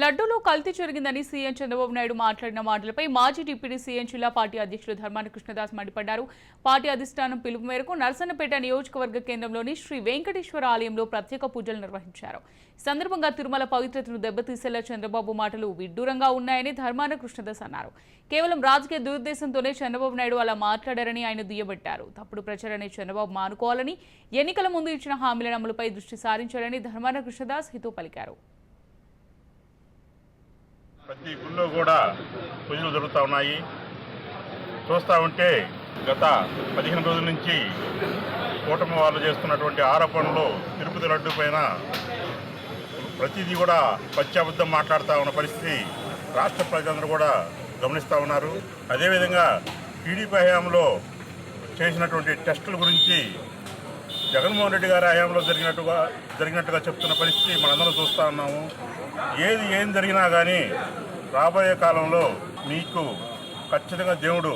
లడ్డూలో కల్తీ జరిగిందని సీఎం చంద్రబాబు నాయుడు మాట్లాడిన మాటలపై మాజీ డిప్యూటీ సీఎం జిల్లా పార్టీ అధ్యక్షులు ధర్మాన కృష్ణదాస్ మండిపడ్డారు. పార్టీ అధిష్టానం పిలుపు మేరకు నర్సన్నపేట నియోజకవర్గ కేంద్రంలోని శ్రీ వెంకటేశ్వర ఆలయంలో ప్రత్యేక పూజలు నిర్వహించారు. ఈ సందర్భంగా తిరుమల పవిత్రతను దెబ్బతీసేలా చంద్రబాబు మాటలు విడ్డూరంగా ఉన్నాయని ధర్మాన కృష్ణదాస్ అన్నారు. కేవలం రాజకీయ దురుద్దేశంతోనే చంద్రబాబు నాయుడు అలా మాట్లాడారని ఆయన దుయ్యబట్టారు. తప్పుడు ప్రచారాన్ని చంద్రబాబు మానుకోవాలని ఎన్నికల ముందు ఇచ్చిన హామీల అమలుపై దృష్టి సారించాలని ధర్మాన కృష్ణదాస్ హితవు పలికారు. ప్రతి గుళ్ళో కూడా పూజలు జరుగుతూ ఉన్నాయి. చూస్తూ ఉంటే గత పదిహేను రోజుల నుంచి కూటమి వాళ్ళు చేస్తున్నటువంటి ఆరోపణలు తిరుపతి లడ్డు పైన ప్రతిదీ కూడా పత్యాబద్ధం మాట్లాడుతూ ఉన్న పరిస్థితి రాష్ట్ర ప్రజలందరూ కూడా గమనిస్తూ ఉన్నారు. అదేవిధంగా టీడీపీ హయాంలో చేసినటువంటి టెస్టుల గురించి జగన్మోహన్ రెడ్డి గారి హయాంలో జరిగినట్టుగా జరిగినట్టుగా చెప్తున్న పరిస్థితి మనందరం చూస్తూ ఉన్నాము. ఏది ఏం జరిగినా కానీ రాబోయే కాలంలో మీకు ఖచ్చితంగా దేవుడు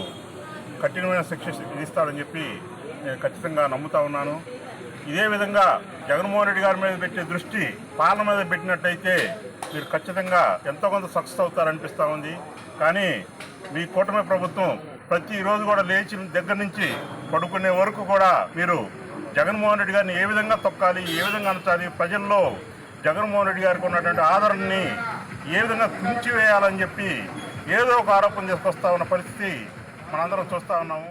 కఠినమైన శిక్ష విధిస్తాడని చెప్పి నేను ఖచ్చితంగా నమ్ముతా ఉన్నాను. ఇదే విధంగా జగన్మోహన్ రెడ్డి గారి మీద పెట్టే దృష్టి పాలన మీద పెట్టినట్టయితే మీరు ఖచ్చితంగా ఎంతో కొంత సక్సెస్ అవుతారనిపిస్తూ ఉంది. కానీ మీ కూటమి ప్రభుత్వం ప్రతిరోజు కూడా లేచిన దగ్గర నుంచి పడుకునే వరకు కూడా మీరు జగన్మోహన్ రెడ్డి గారిని ఏ విధంగా తొక్కాలి ఏ విధంగా అనచాలి ప్రజల్లో జగన్మోహన్ రెడ్డి గారికి ఉన్నటువంటి ఆదరణని ఏ విధంగా తుంచివేయాలని చెప్పి ఏదో ఒక ఆరోపణ తీసుకొస్తా ఉన్న పరిస్థితి మనందరం చూస్తూ ఉన్నాము.